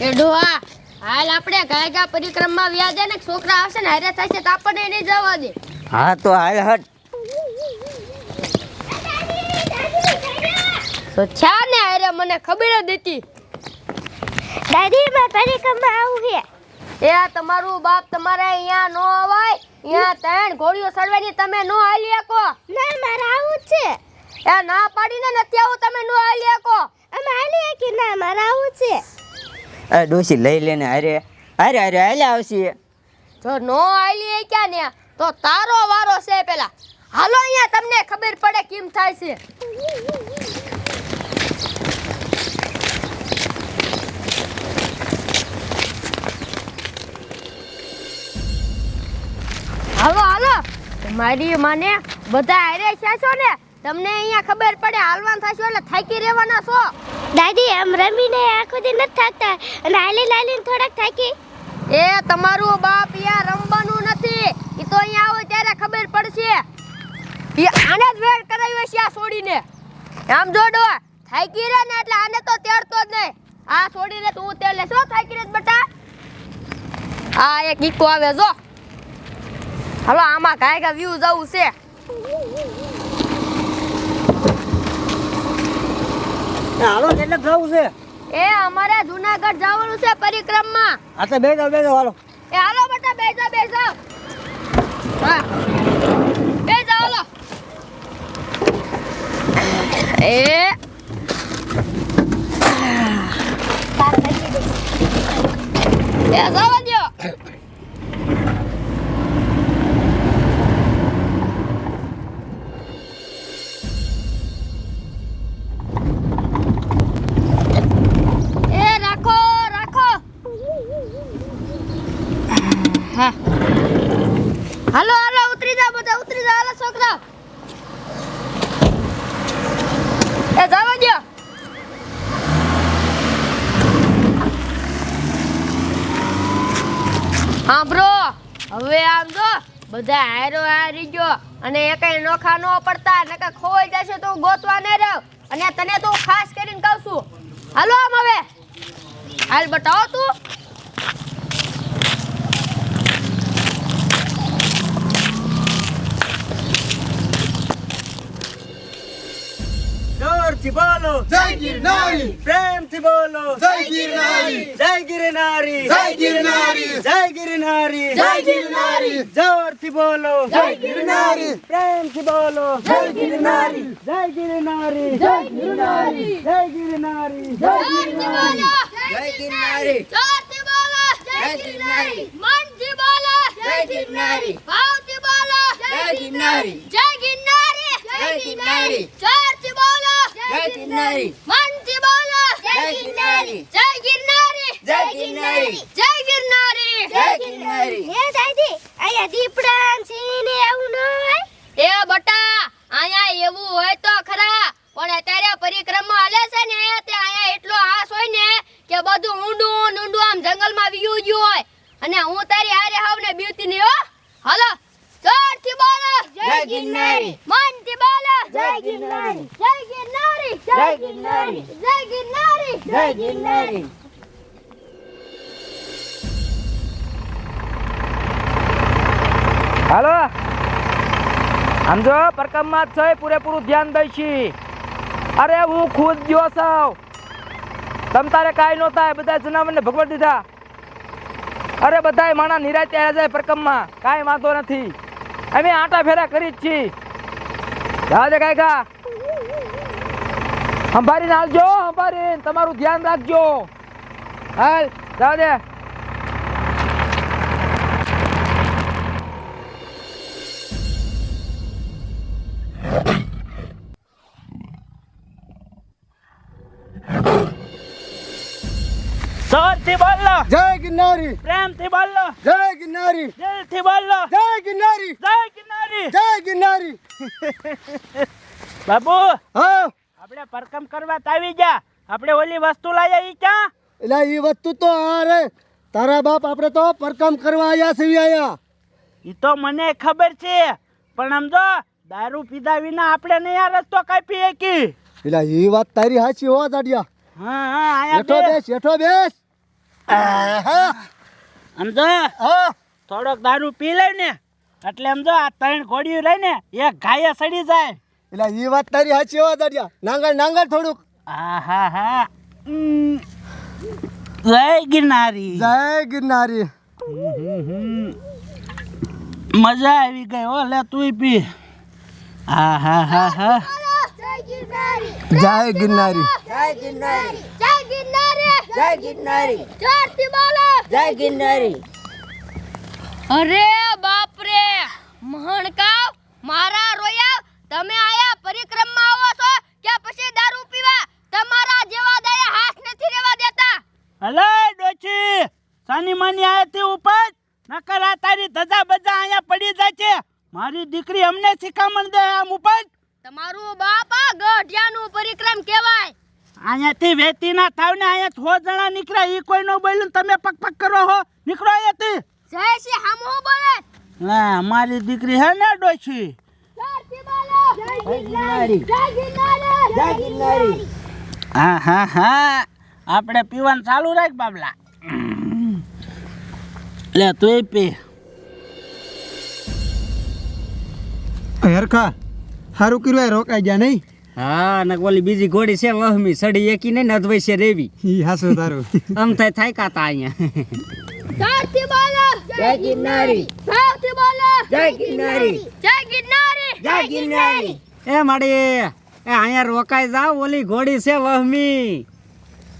એ ડોહા હાલ આપણે ગાયગા પરિક્રમા વ્યાજે ને છોકરા આવશે ને હારે થશે તો આપણને નહીં જવા દે. હા તો હાલ હટ. તો છા ને હારે મને ખબર જ હતી. દાદી માં પરિક્રમા આવું છે. એ તમારું બાપ તમારે અહીંયા નો અવાય. અહીંયા ત્રણ ઘોડીઓ સડવાની તમે નો હાલી શકો. ના મારે આવું છે. એ ના પાડીને નથી આવું તમે નો હાલી શકો. અમે હાલીએ કે ના મારે આવું છે. ડોસી લઈ લેને અરે અરે અરે હાલે આવશે. જો નો હાલી ક્યાં ને? તો તારો વારો છે પેલા. હાલો અહીંયા તમને ખબર પડે કેમ થાય છે. હાલો હાલો. મારી માને બધા હારે છે છો ને? તમને અહીંયા ખબર પડે હાલવાન થશો એટલે થાકી રહેવાના છો. દાદી, આમ રમીને આખો દિન નથી થાકતા. અને હાલી લાલીને થોડાક થાકી. એ તમારું બાપ અહીંયા રમવાનું નથી. એ તો અહીંયા આવે ત્યારે ખબર પડશે. એ આને જ વેડ કરાવ્યો છે આ છોડીને. આમ જોડો, થાકી રે ને એટલે આને તો તેડતો જ નહીં. આ છોડીને તું તેડ લે. શું થાકી રે બેટા? આ એક ઈકો આવે, જો. હાલો, આમાં કાંઈ કાંઈ વ્યૂ જવું છે. હાલો કેટલે જવું છે? એ અમારે જુનાગઢ જવાનું છે પરિક્રમમાં. હા તો બેસો બેસો હાલો. એ હાલો બેટા બેસો બેસો હા. હાલો હાલો, ઉતરી જા બધા, ઉતરી જા, હાલો, છોકરા. એ, જવા દો હા બ્રો હવે આમ જો, બધા હારો હારી ગયો. અને એ કઈ નોખા નો પડતા, નકર ખોવાઈ જશે તો ગોતવા ન રહ્યો. અને તને તો ખાસ કરીને કહું છું. હાલો, આમ હવે. હાલ બતાવો તું. જોરથી બોલો જય ગિરનારી પ્રેમથી બોલો જય ગિરનારી જય ગિરનારી જય ગિરનારી જય ગિરનારી જય ગિરનારી જોરથી બોલો જય ગિરનારી પ્રેમથી બોલો જય ગિરનારી જય ગિરનારી જય ગિરનારી જય ગિરનારી જય જય ગિરનારી જોરથી બોલો જય ગિરનારી મનથી બોલો જય ગિરનારી ભાવથી બોલો જય ગિરનારી જય ગિરનારી જય ગિરનારી જોરથી બોલો જય ગિરનારી. મનથી બોલો. જય ગિરનારી. જય ગિરનારી. જય ગિરનારી. જય ગિરનારી. જય ગિરનારી. હે દાદી અહીંયા દીપડા ને એવું ન હોય? એ બટા અહીંયા એવું હોય તો ખરા પણ અત્યારે પરિક્રમા હાલે છે ને તે અહીંયા એટલો હાસ હોય ને કે બધું ઊંડું ઊંડું આમ જંગલમાં વિયું ગયું હોય. અને હું તારી હારે હાવ ને બીવતી નહીં હો. હાલો. જય ગિરનારી. મનથી બોલો. જય ગિરનારી. જય ગિરનારી જય ગિરનારી. જય ગિરનારી જય ગિરનારી. હાલો. આમ જો પરકમમાં જ છે પૂરેપૂરું ધ્યાન દઈશી. અરે હું ખુદ ગયો સાવ તમ તારે કાંઈ નો થાય બધા જનાવરને ભગવત દીધા. અરે બધાય માણા નિરાતે ત્યારે જાય પરકમમાં. કાંઈ વાંધો નથી. અમે આટા ફેરા કરી જ છીએ. દાદા કાય કા સંભાળીને હાલજો, સંભાળીને તમારું ધ્યાન રાખજો. હાલ જાવ જોરથી બોલો. જય ગિરનારી પ્રેમથી બોલો. જય ગિરનારી દિલથી બોલો. જય ગિરનારી જય કિનારી. જય ગિરનારી બાબુ હા. આપણે પરકમ કરવા તો આવી જા આપણે ઓલી વસ્તુ લાયા ઈ ક્યાં? એટલે ઈ વસ્તુ તો આ રે તારા બાપ આપણે તો પરકમ કરવા આયા છીએ આયા. ઈ તો મને ખબર છે. પણ સમજો દારૂ પીધા વિના આપણે નહીં આ રસ્તો કાપી શકી એટલે એ વાત તારી સાચી હો દાડિયા હા હા આયા બેસ બેઠો બેસ. આહા. આમ જો હા. થોડોક દારૂ પી લે ને એટલે સમજો જો આ ત્રણ ઘોડીયું રહી ને એક ઘાયે સડી જાય. એટલે એ વાત તારી સાચી હો દરિયા નાંગર નાંગર થોડુંક. હા હા હા જય ગિરનારી. જય ગિરનારી. મજા આવી ગઈ હો લે તું પી. હા હા હા હા જય ગિરનારી. જય ગિરનારી. જય ગિરનારી. જય ગિરનારી. જોરથી બોલો. જય ગિરનારી. અરે બાપ રે મહણકાવ મારા રોયા તમે આયા પરિક્રમમાં આવો છો કે પછી દારૂ પીવા? તમારા જેવા દયા હાથ નથી રહેવા દેતા. હલે ડોચી. સાની માની આયા તે ઉપર? નકર આ તારી ધજા બજા અહીંયા પડી જાય છે. મારી દીકરી અમને શિખામણ દે આમ ઉપર? તમારું બાપા ગઢિયાનું પરિક્રમ કહેવાય. અહીંયાથી વેતી ના થાવ ને અહીંયા છો જણા નીકળ્યા ઈ કોઈ નો બોલ્યું તમે પક પક કરો હો. નીકળો અહીંયાથી. જય શ્રી હામુ બોલે? ના મારી દીકરી હે ને ડોશી? ગિરનારી હા હા હા. આપણે પીવાનું ચાલુ રાખ બાબલા. લે તું પી. હરખા. સારું કર્યું રોકાઈ ગયા નહીં? હા ને ઓલી બીજી ઘોડી છે વહમી સડી એકી નહીં ને અધવઈ છે રેવી. ઈ હાસું તારું. આમ થાય થાય કાતા અહીંયા? ધરતી બોલો જય ગિરનારી. ધરતી બોલો. જય ગિરનારી. જય ગિરનારી. જય ગિરનારી. એ માડી એ અહીંયા રોકાઈ જાવ ઓલી ઘોડી છે વહમી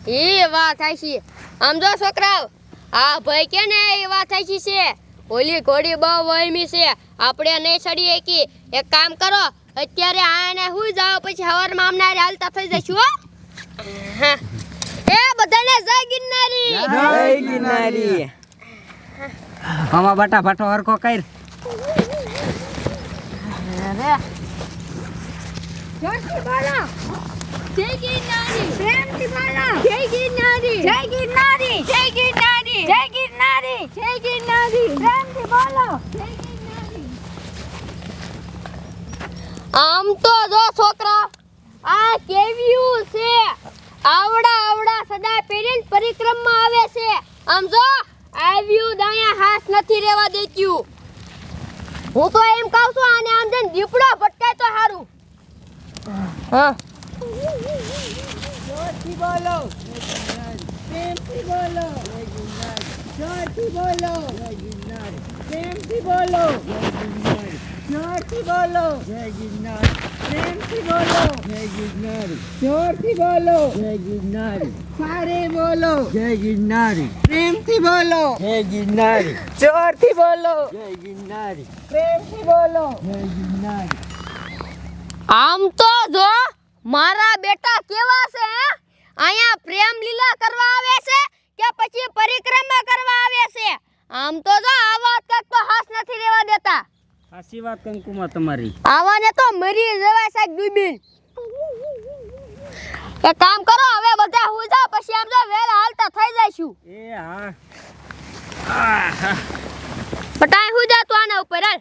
એ વાત થાય છે આમ જો છોકરાઓ આ ભાઈ કે ને એ વાત થાય છે. ઓલી ઘોડી બહુ વહમી છે. આપણે નહીં સડી એકી. એક કામ કરો અત્યારે આને હું જાવ પછી હવાર મામના હારે હાલતા થઈ જઈશું હો. હા. એ બધાને જય ગિરનારી. જય ગિરનારી. હમા બટા ભાટો હરખો કર. જોરથી બોલો. જય ગિરનારી. પ્રેમથી બોલો. જય ગિરનારી. જય ગિરનારી. જય ગિરનારી. જય ગિરનારી. જય ગિરનારી. પ્રેમથી બોલો. જય ગિરનારી આમ તો જો છોકરા, આ કેવ્યું છે? આવડા આવડા સદા પેરેન્ટ પરિક્રમમાં આવે છે. આમ જો, આવ્યું દાયા હાથ નથી રહેવા દેત્યું હું તો એમ કહું છું, આને આમ જઈને દીપડો ભટકાય તો સારું હા. જય ગિરનારી. પ્રેમથી બોલો. જય ગિરનારી. જોરથી બોલો. જય ગિરનારી. પ્રેમથી બોલો. જય ગિરનારી. આમ તો જો મારા બેટા કેવા છે અહીંયા પ્રેમ લીલા કરવા આવે છે કે પછી પરિક્રમા કરવા આવે છે? આમ તો જો આવા તક તો હાથ નથી રહેવા દેતા સાચી વાત કંકુમાં તમારી. આવાને તો મરી જવાય સાહેબ ડૂબીન એક કામ કરો હવે બધા હું જાવ પછી આમ જો વેલા હાલતા થઈ જઈશું. એ હા. બટાય હું જા તું આના ઉપર હાલ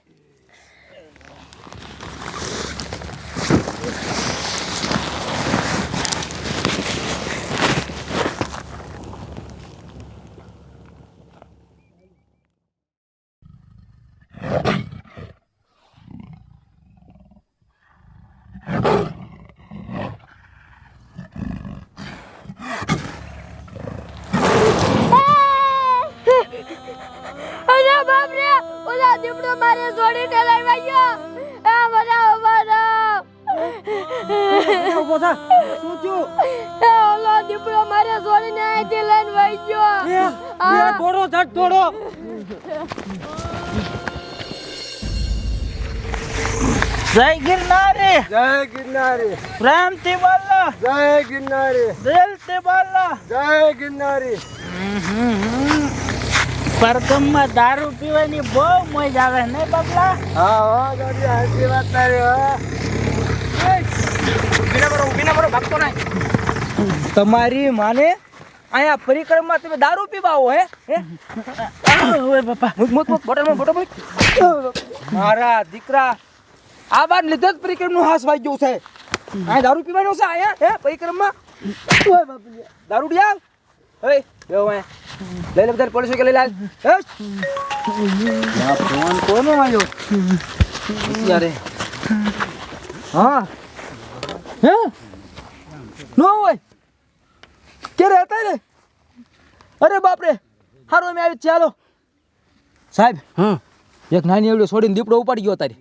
અરે બાપ રે ઓલા દીપડો મારે જોડીને લડવા ગયો. આ બધા બધા ઊભો થા. શું થયું? ઓલો દીપડો મારે જોડીને અહીંથી લઈને વહી ગયો. આ થોડો ધટ થોડો જય ગિરનારી. જય ગિરનારી. પ્રેમથી બોલો. જય ગિરનારી. દિલથી બોલો. જય ગિરનારી. પરગમમાં દારૂ પીવાની બહુ મજા આવે ને બાબલા હા હો દરિયા સાચી વાત તારી હો. તમારી માને અહીંયા પરિક્રમા તમે દારૂ પીવા આવો હે? હે? ઓય બાપા. મુક મુક મૂક બોટલમાં બોટલ મુક. મારા દીકરા આ બાર લીધે જ પરિક્રમનું હાસ વાગ્યું ગયું છે. આ દારૂ પીવાનો છે અહીંયા હે પરિક્રમમાં? ઓય દારૂ ડિયા ઓય બેવ હે લઈ લે બધા પોલીસ કે લઈ લાલ ફોન કોનો આવ્યો યારે હા. હે? નો હોય. રે હતા રે? અરે બાપ રે હારો મેં આવી ચાલો સાહેબ હા. એક નાની એવડો છોડીને દીપડો ઉપાડી ગયો તારી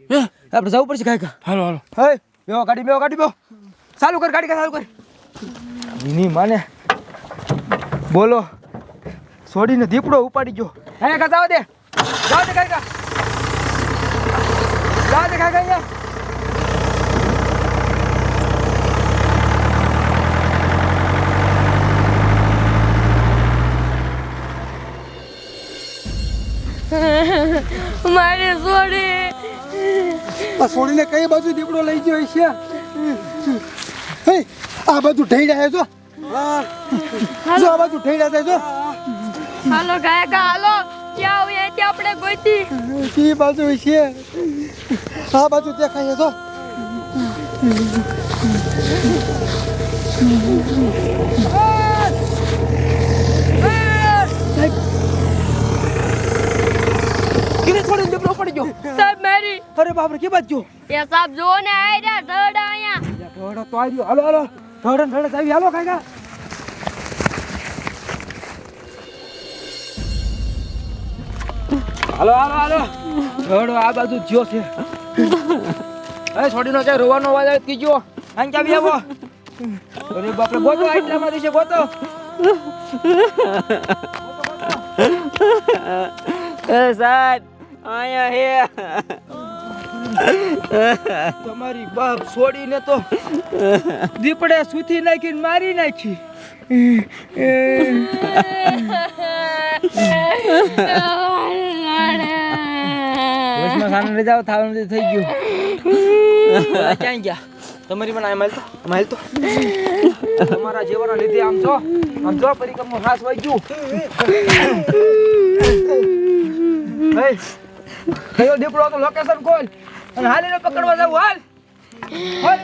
આપણે જવું પડશે કાંઈ કા હાલો હાલો. હે? બેવો ગાડી બેવો ગાડી બેવો ચાલુ કર ગાડી કા ચાલુ કર. એની માને. બોલો. છોડીને દીપડો ઉપાડી ગયો. હે કા જાવ દે. જાવ દે કાકા. કા જાવ દે કાકા અહીંયા. મારી સોડી. આ છોડીને કઈ બાજુ દીપડો લઈ ગયો છે હે આ બાજુ ઢેડા જો. જો આ બાજુ ઢેડા થાય જો. હાલો ગાયકા હાલો. ક્યાં આવીએ? ત્યાં આપણે ગોતી કી બાજુ છે. આ બાજુ દેખાય તો છોડીને દીપડો ઉપાડી ગયો. સાહેબ મેરી. અરે બાપ રે કે બાજુ એ સાહેબ જો ને આઈ રહ્યા ધડ આયા ધડ તો આવી હાલો હાલો. ધડ ધડ આવી. હાલો કાંઈ હાલો હાલો હાલો. ઢોડો આ બાજુ જો જ્યો છે. અરે છોડીનો છે રોવાનો અવાજ આવે કીજો આમ ક્યાં બી આવો અરે બાપરે ગોતો આટલામાં છે ગોતો. સાહેબ અહીંયા હે. તમારી બાપ છોડીને તો દીપડે સુથી નાખીને મારી નાખી. સામે લઈ જાઓ થાવાનું બધું થઈ ગયું. ક્યાં ગયા? તમારી પણ આમ હાલતો આમ હાલતો તમારા જેવાના લીધે આમ જો આમ જો પરિક્રમનો નાશ હોય ગયું. કયો દીપડો તો લોકેશન ખોલ. અને હાલીને પકડવા જાવ હાલ. હાલ